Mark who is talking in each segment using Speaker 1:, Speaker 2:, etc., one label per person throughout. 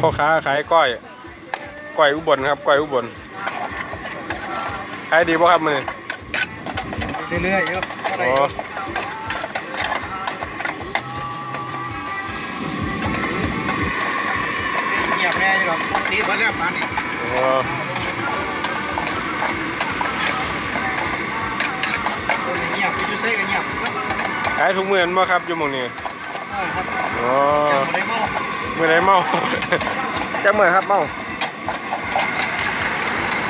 Speaker 1: พ่อค้าขายก้อย ก้อยอุบลครับ ก้อยอุบล ขายดีป่ะครับมือ
Speaker 2: เรื่อยๆครับ
Speaker 1: อ๋อ
Speaker 2: เงียบแน่อยู่หรอกตีเบิร์ดแล้วมานี่
Speaker 1: อ๋อ
Speaker 2: คนเงียบอยู่ใส่กันเงียบ
Speaker 1: ขายทุกมื้อนั่นบ่ครับอยู่หม่องนี้
Speaker 2: เออครับ
Speaker 1: อ๋อ
Speaker 2: จำได้เมา
Speaker 1: มื้อไหนเมาจักมื้อครับเมา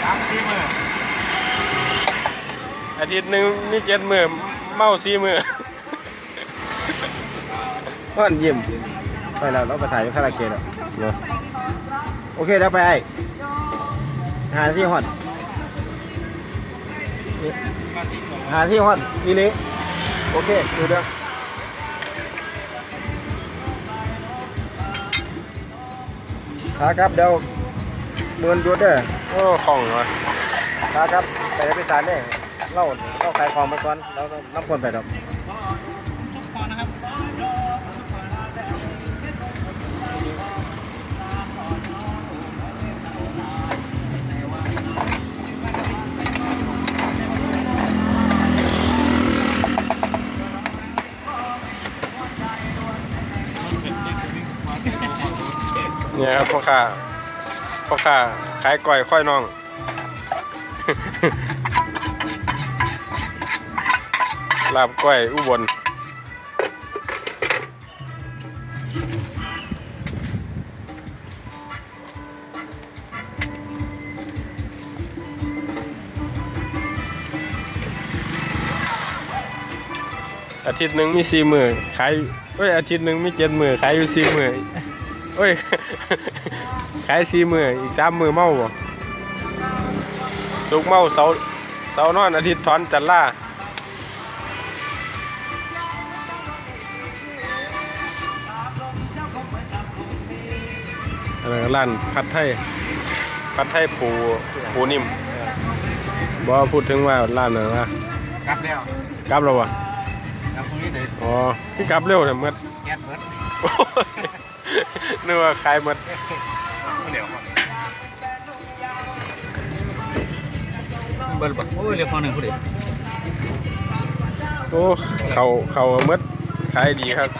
Speaker 2: สามสี่มื้อ
Speaker 1: อาทิตย์หนึ่งมีเจ็ดมื้อเมาสี่มื้อ
Speaker 3: เพื่อนยิ้มไปแล้วเราไปถ่ายคาราเกะแล้วเนาะโอเคแล้วไปไอ้หาที่ฮอนหาที่ฮอตนี่นี่โอเคดูเด้อ ครับเดี๋ยวเมือนยุดเด้อ
Speaker 1: โอ้ของวะ
Speaker 3: ครับไปได้ไปสารเนี่ยเล่าเล่าขายของไปก่อนแล้วน้ำคนไปดอก
Speaker 1: เนี่ยครับพ่อค้าพ่อค้าขายก้อยค่อยน้อง ลาบก้อยอุบลอาทิตย์หนึ่งมีสี่มือขายเอ้ยอาทิตย์หนึ่งมีเจ็ดมือขายอยู่สี่มือ เอ้ย ขายสี่มืออีกสามมือเมาบ่สุกร์เมาเสาร์เสาร์นอนอาทิตย์ถอนจันทร์ล่าอะไรร้านผัดไทยผัดไทยปูปูนิ่มบ่พูดถึงว่าร้านอะไรนะ
Speaker 2: กลับแล้ว
Speaker 1: กลับแล้ววะ
Speaker 2: กลับตรงนี้เลย
Speaker 1: อ๋อพี่กลับเร็วแต่เมื่อ
Speaker 2: แก๊สเบิร์ด
Speaker 1: โอ้ย นึกว่าขายหมด
Speaker 2: เดี๋ยวครับเบิร์ดบอกโอ้ยเรียกฟังหนึ่งผู้เดียว
Speaker 1: โอ้เขาเขาหมดขายดีครับ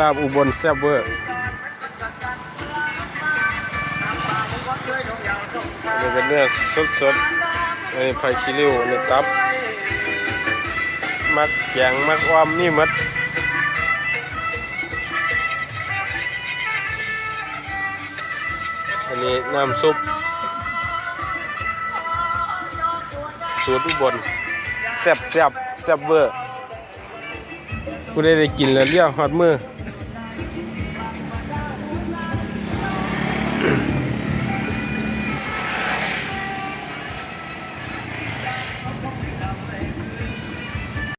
Speaker 1: ลาบอุบลแซ่บเวอร์นี่เป็นเนื้อสดๆอันนี้ไผ่ชิลิวอันนี้ตับ มักแกงมักอ้อมนี่หมดอันนี้น้ำซุป สูตรอุบลแซ่บแซ่บแซ่บเวอร์กูได้ได้กินแล้วเลี้ยวฮอดมือ